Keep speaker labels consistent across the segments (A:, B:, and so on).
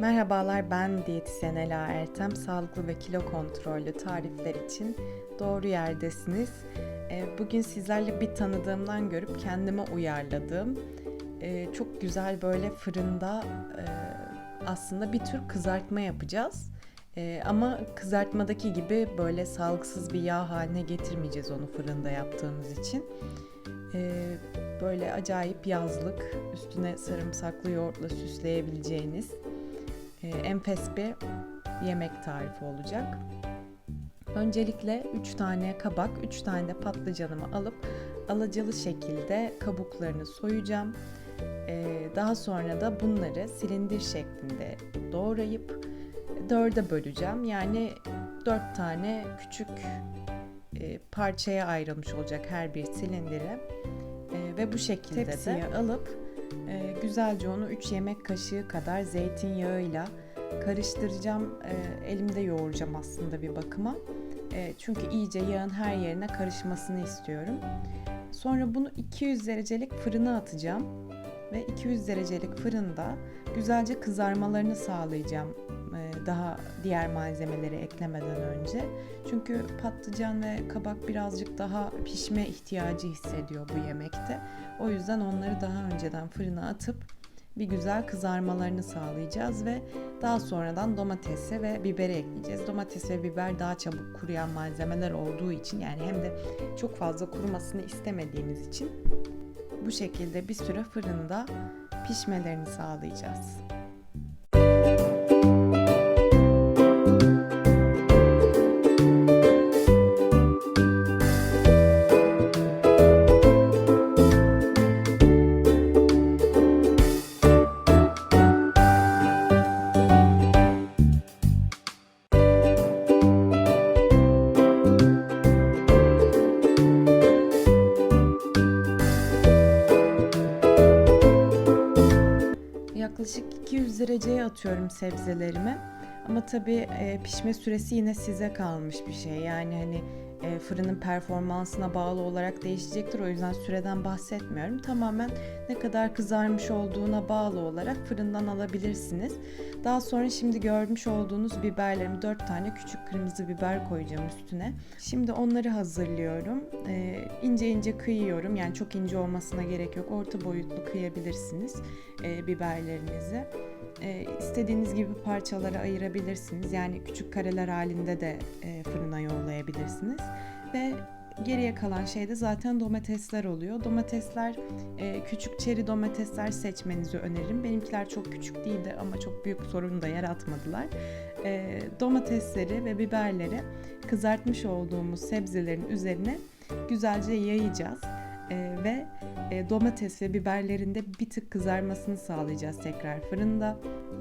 A: Merhabalar ben diyetisyen Ela Ertem. Sağlıklı ve kilo kontrollü tarifler için doğru yerdesiniz. Ee, Bugün sizlerle bir tanıdığımdan görüp kendime uyarladığım e, çok güzel böyle fırında e, aslında bir tür kızartma yapacağız. E, Ama kızartmadaki gibi böyle sağlıksız bir yağ haline getirmeyeceğiz onu fırında yaptığımız için. Böyle acayip yazlık, üstüne sarımsaklı yoğurtla süsleyebileceğiniz e, enfes bir yemek tarifi olacak. Öncelikle 3 tane kabak, 3 tane de patlıcanımı alıp alacalı şekilde kabuklarını soyacağım. E, Daha sonra da bunları silindir şeklinde doğrayıp dörde böleceğim. Yani 4 tane küçük e, parçaya ayrılmış olacak her bir silindire. E, Ve bu şekilde
B: Tepsiye
A: de alıp e, güzelce onu 3 yemek kaşığı kadar zeytinyağıyla karıştıracağım. E, elimde yoğuracağım aslında bir bakıma. E, çünkü iyice yağın her yerine karışmasını istiyorum. Sonra bunu 200 derecelik fırına atacağım. Ve 200 derecelik fırında güzelce kızarmalarını sağlayacağım. e, daha diğer malzemeleri eklemeden önce. Çünkü patlıcan ve kabak birazcık daha pişme ihtiyacı hissediyor bu yemekte. O yüzden onları daha önceden fırına atıp bir güzel kızarmalarını sağlayacağız ve daha sonradan domatesi ve biberi ekleyeceğiz. Domates ve biber daha çabuk kuruyan malzemeler olduğu için yani hem de çok fazla kurumasını istemediğimiz için bu şekilde bir süre fırında pişmelerini sağlayacağız. Yaklaşık 200 dereceye atıyorum sebzelerimi. Ama tabii pişme süresi yine size kalmış bir şey. Yani hani e, fırının performansına bağlı olarak değişecektir. O yüzden süreden bahsetmiyorum. Tamamen ne kadar kızarmış olduğuna bağlı olarak fırından alabilirsiniz. Daha sonra şimdi görmüş olduğunuz biberlerimi 4 tane küçük kırmızı biber koyacağım üstüne. Şimdi onları hazırlıyorum. E, ince ince kıyıyorum. Yani çok ince olmasına gerek yok. Orta boyutlu kıyabilirsiniz e, biberlerinizi. E, istediğiniz gibi parçalara ayırabilirsiniz. Yani küçük kareler halinde de e, fırına yollayabilirsiniz. Ve geriye kalan şey de zaten domatesler oluyor. Domatesler e, küçük çeri domatesler seçmenizi öneririm. Benimkiler çok küçük değildi ama çok büyük sorun da yaratmadılar. E, domatesleri ve biberleri kızartmış olduğumuz sebzelerin üzerine güzelce yayacağız. E, ve domates ve biberlerin de bir tık kızarmasını sağlayacağız tekrar fırında.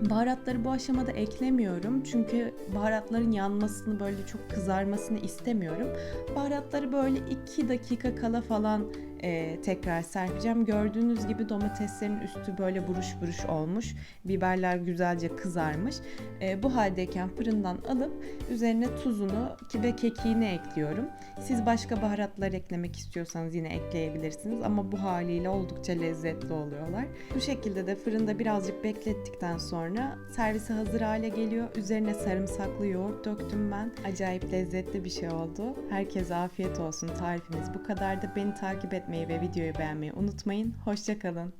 A: Baharatları bu aşamada eklemiyorum çünkü baharatların yanmasını böyle çok kızarmasını istemiyorum. Baharatları böyle 2 dakika kala falan e, tekrar serpeceğim. Gördüğünüz gibi domateslerin üstü böyle buruş buruş olmuş. Biberler güzelce kızarmış. E, bu haldeyken fırından alıp üzerine tuzunu ve kekiğini ekliyorum. Siz başka baharatlar eklemek istiyorsanız yine ekleyebilirsiniz ama bu haliyle oldukça lezzetli oluyorlar. Bu şekilde de fırında birazcık beklettikten sonra servise hazır hale geliyor. Üzerine sarımsaklı yoğurt döktüm ben. Acayip lezzetli bir şey oldu. Herkese afiyet olsun. Tarifimiz bu kadar da beni takip etmeyi ve videoyu beğenmeyi unutmayın. Hoşçakalın.